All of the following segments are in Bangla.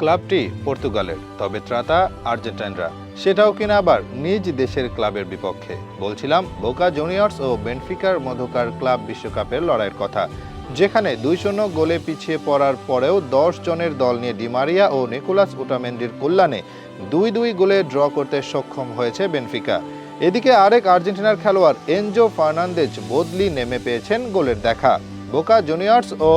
ক্লাবটি পর্তুগালের। তবে ত্রাতা আর্জেন্টাইনরা সেটাও কিনা আবার নিজ দেশের ক্লাবের বিপক্ষে। বলছিলাম, বোকা জুনিয়র্স ও বেনফিকার মধ্যকার ক্লাব বিশ্বকাপের লড়াইয়ের কথা। যেখানে দুই শূন্য গোলে পিছিয়ে পড়ার পরেও দশ জনের দল নিয়ে ডিমারিয়া ও নিকোলাস উটামেন্ডির কল্যাণে দুই দুই গোলে ড্র করতে সক্ষম হয়েছে বেনফিকা। এদিকে আরেক আর্জেন্টিনার খেলোয়াড় এনজো ফার্নান্দেজ বদলি নেমে পেয়েছেন গোলের দেখা। বোকা জুনিয়র্স ও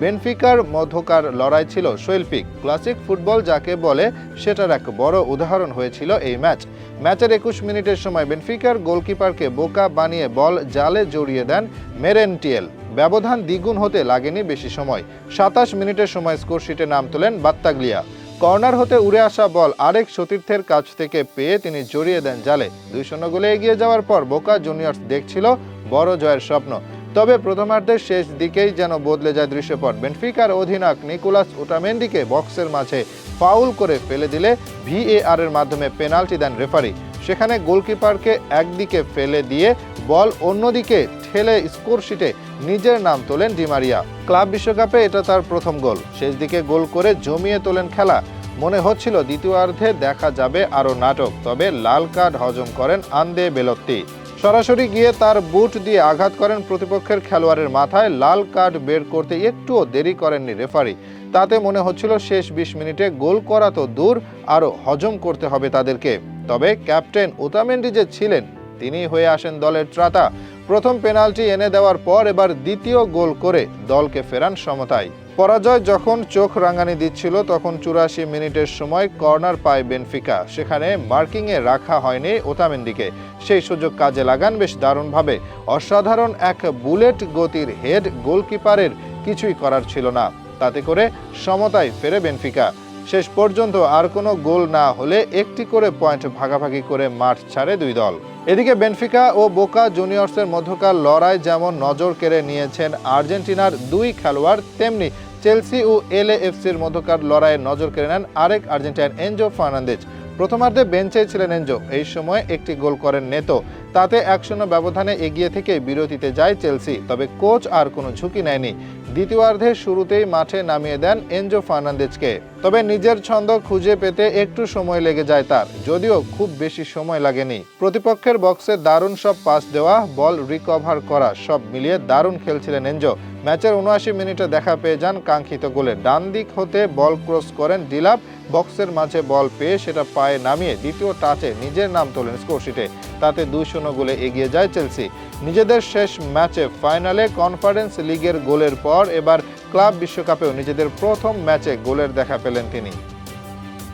বেনফিকার মধ্যকার লড়াই ছিল শৈল্পিক। ক্লাসিক ফুটবল যাকে বলে, সেটার এক বড় উদাহরণ হয়েছিল এই ম্যাচ। ম্যাচের একুশ মিনিটের সময় বেনফিকার গোলকিপারকে বোকা বানিয়ে বল জালে জড়িয়ে দেন মেরেন্টিয়েল। ব্যবধান দ্বিগুণ হতে লাগেনি বেশি সময়। সাতাশ মিনিটের সময় স্কোরশিটে নাম তোলেন বাত্তাগলিয়া। কর্নার হতে উড়ে আসা বল আরেক সতীর্থের কাছ থেকে পেয়ে তিনি জড়িয়ে দেন জালে। দুই শূন্য গোলে এগিয়ে যাওয়ার পর বোকা জুনিয়র্স দেখছিল বড় জয়ের স্বপ্ন। তবে প্রথমার্ধের শেষ দিকেই যেন বদলে যায় দৃশ্যপট। বেনফিকার অধিনায়ক নিকোলাস ওটামেন্ডিকে বক্সের মাঝে ফাউল করে ফেলে দিলে ভিএআর এর মাধ্যমে পেনাল্টি দেন রেফারি। সেখানে গোলকিপারকে একদিকে ফেলে দিয়ে বল অন্যদিকে ঠেলে স্কোরশিটে নিজের নাম তোলেন ডিমারিয়া ক্লাব বিশ্বকাপে এটা তার প্রথম গোল। শেষ দিকে গোল করে জমিয়ে তোলেন খেলা। মনে হচ্ছিল দ্বিতীয়ার্ধে দেখা যাবে আরও নাটক, তবে লাল কার্ড হজম করেন আন্দে বেলত্তি। সরাসরি গিয়ে তার বুট দিয়ে আঘাত করেন প্রতিপক্ষের খেলোয়াড়ের মাথায় লাল কার্ড বের করতে একটুও দেরি করেননি রেফারি। তাতে মনে হচ্ছিল শেষ বিশ মিনিটে গোল করা তো দূর, আরও হজম করতে হবে তাদেরকে। তবে ক্যাপ্টেন উতামেন্ডি যে ছিলেন, তিনি হয়ে আসেন দলের ত্রাতা। প্রথম পেনাল্টি এনে দেওয়ার পর এবার দ্বিতীয় গোল করে দলকে ফেরান সমতায়। পরাজয় যখন চোখ রাঙানি দিচ্ছিল, তখন চুরাশি মিনিটের সময় কর্নার পায় বেনফিকা। সেখানে মার্কিংয়ে রাখা হয়নি ওতামেন্ডিকে সেই সুযোগ কাজে লাগান বেশ দারুণভাবে। অসাধারণ এক বুলেট গতির হেড গোলকিপারের কিছুই করার ছিল না। তাতে করে সমতায় ফেরে বেনফিকা। শেষ পর্যন্ত আর কোনো গোল না হলে একটি করে পয়েন্ট ভাগাভাগি করে মাঠ ছাড়ে দুই দল। এদিকে বেনফিকা ও বোকা জুনিয়র্সের মধ্যকার লড়াই যেমন নজর কেড়ে নিয়েছেন আর্জেন্টিনার দুই খেলোয়াড়, তেমনি চেলসি ও এলএএফসির মধ্যকার লড়াইয়ে নজর কেড়ে নেন আরেক আর্জেন্টাইন এনজো ফার্নান্দেজ। প্রথমার্ধে বেঞ্চে ছিলেন এনজো। এই সময় একটি গোল করেন নেতো। তাতে এক শূন্য ব্যবধানে এগিয়ে থেকে বিরতিতে যায় চেলসি। তবে কোচ আর কোনো ঝুঁকি নেয়নি। দ্বিতীয়ার্ধের শুরুতেই মাঠে নামিয়ে দেন এনজো ফার্নান্দেজকে। তবে নিজের ছন্দ খুঁজে পেতে একটু সময় লেগে যায় তার। যদিও খুব বেশি সময় লাগেনি। প্রতিপক্ষের বক্সে দারুণ সব পাস দেওয়া, বল রিকভার করা সব মিলিয়ে দারুণ খেলছিলেন এনজো। ম্যাচের উনআশি মিনিটে দেখা পেয়ে যান কাঙ্ক্ষিত গোলে। ডান দিক হতে বল ক্রস করেন ডিলাপ বক্সের মাঝে বল পেয়ে সেটা পায়ে নামিয়ে দ্বিতীয় টাচে নিজের নাম তোলেন স্কোরশিটে। তাতে দুই শূন্য গোলে এগিয়ে যায় চেলসি। নিজেদের শেষ ম্যাচে ফাইনালে কনফারেন্স লিগের গোলের পর এবার ক্লাব বিশ্বকাপেও নিজেদের প্রথম ম্যাচে গোলের দেখা পেলেন তিনি।